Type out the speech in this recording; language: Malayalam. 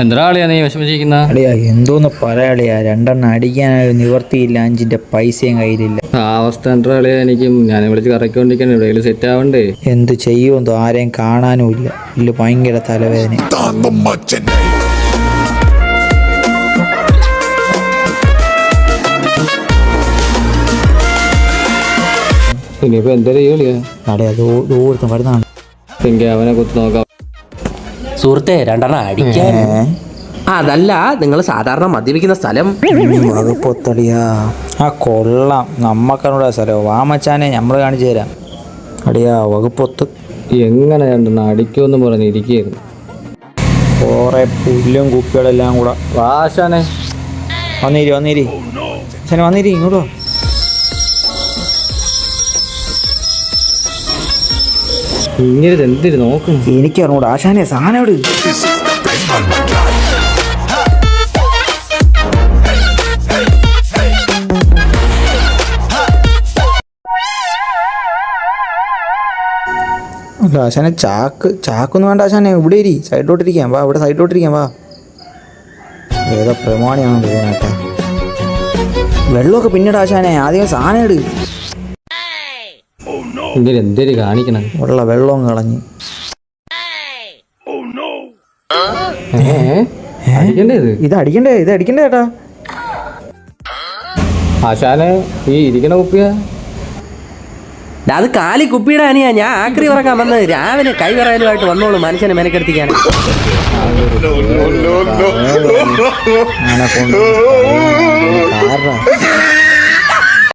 എന്താ ആളിയാ നീ വിഷമിച്ചിരിക്കുന്ന? അളിയാ എന്തോന്ന് പറയാളിയാ രണ്ടെണ്ണം അടിക്കാനായി നിവർത്തിയില്ല. അഞ്ചിന്റെ പൈസയും കയ്യിലില്ല. ആ അവസ്ഥ എന്താ എനിക്കും? ഞാൻ വിളിച്ച് കറക്കൊണ്ടിരിക്കണം എവിടെയെങ്കിലും സെറ്റ് ആവണ്ടേ? എന്ത് ചെയ്യുമെന്തോ ആരെയും കാണാനും ഇല്ല. ഇല്ല ഭയങ്കര തലവേദന. ഇനിയിപ്പോ എന്താ ചെയ്യളിയാ അളിയാ? ദൂരത്തും വരുന്നതാണ്. എനിക്ക് അവനെ കുത്തി നോക്കാം. സുഹൃത്തെ രണ്ടെണ്ണം അടിക്കാൻ. അതല്ല നിങ്ങൾ സാധാരണ മദ്യപിക്കുന്ന സ്ഥലം. ആ കൊള്ളാം. നമ്മക്കനോട് സ്ഥലം. വാമച്ചാനെ നമ്മൾ കാണിച്ചു തരാം. അടിയാ വകുപ്പൊത്ത്. എങ്ങനെ രണ്ടെണ്ണം അടിക്കുമെന്ന് പറഞ്ഞ് ഇരിക്കുകയായിരുന്നു. കുറെ പുല്ലും കുപ്പികളെല്ലാം കൂടെ. വാശാനെ വന്നിരി വന്നിരി. അച്ഛനെ വന്നിരി ഇങ്ങോട്ടോ ഇങ്ങനെ എന്തിരി നോക്കുന്നു എനിക്കറിഞ്ഞൂടാ. ആശാനെ സാധനോട് അല്ല ആശാനെ ചാക്ക് ചാക്കൊന്നും വേണ്ട ആശാനെ. ഇവിടെ ഇരി. സൈഡിലോട്ടിരിക്കാം. വാ ഇവിടെ സൈഡിലോട്ടിരിക്കാം. വാ. ഏതോ പ്രമാണിയാണോ തോന്നേട്ടാ വെള്ളമൊക്കെ പിന്നീട് ആശാനെ. ആദ്യം സാധനം ഇട്. എന്തിരി കാണിക്കണം ഉള്ള വെള്ളവും കളഞ്ഞ്. ഇത്? ഇത് അടിക്കണ്ടേ? ഇത് അടിക്കണ്ടേ ചേട്ടാ ആശാനെ ഈ ഇരിക്കണ കുപ്പിയാ. അത് കാലി കുപ്പിയുടെ അനിയാ. ഞാൻ ആക്രി പറക്കാൻ വന്നത്. രാവിലെ കൈ വിറയലുമായിട്ട് വന്നോളൂ മനുഷ്യനെ മെനക്കെടുത്തിക്കാൻ. കാരണം